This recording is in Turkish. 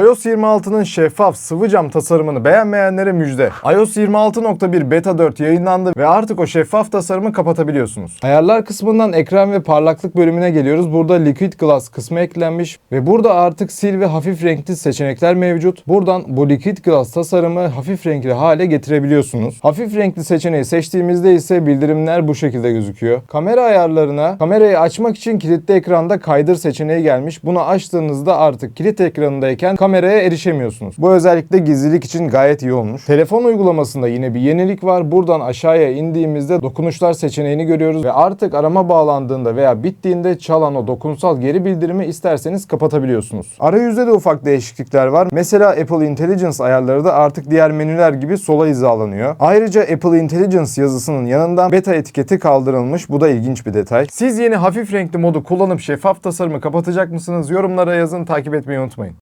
iOS 26'nın şeffaf sıvı cam tasarımını beğenmeyenlere müjde. iOS 26.1 Beta 4 yayınlandı ve artık o şeffaf tasarımı kapatabiliyorsunuz. Ayarlar kısmından ekran ve parlaklık bölümüne geliyoruz. Burada Liquid Glass kısmı eklenmiş ve burada artık sil ve hafif renkli seçenekler mevcut. Buradan bu Liquid Glass tasarımı hafif renkli hale getirebiliyorsunuz. Hafif renkli seçeneği seçtiğimizde ise bildirimler bu şekilde gözüküyor. Kamera ayarlarına kamerayı açmak için kilitli ekranda kaydır seçeneği gelmiş. Bunu açtığınızda artık kilit ekranındayken kameraya erişemiyorsunuz. Bu özellikle gizlilik için gayet iyi olmuş. Telefon uygulamasında yine bir yenilik var. Buradan aşağıya indiğimizde dokunuşlar seçeneğini görüyoruz ve artık arama bağlandığında veya bittiğinde çalan o dokunsal geri bildirimi isterseniz kapatabiliyorsunuz. Arayüzde de ufak değişiklikler var. Mesela Apple Intelligence ayarları da artık diğer menüler gibi sola hizalanıyor. Ayrıca Apple Intelligence yazısının yanından beta etiketi kaldırılmış. Bu da ilginç bir detay. Siz yeni hafif renkli modu kullanıp şeffaf tasarımı kapatacak mısınız? Yorumlara yazın, takip etmeyi unutmayın.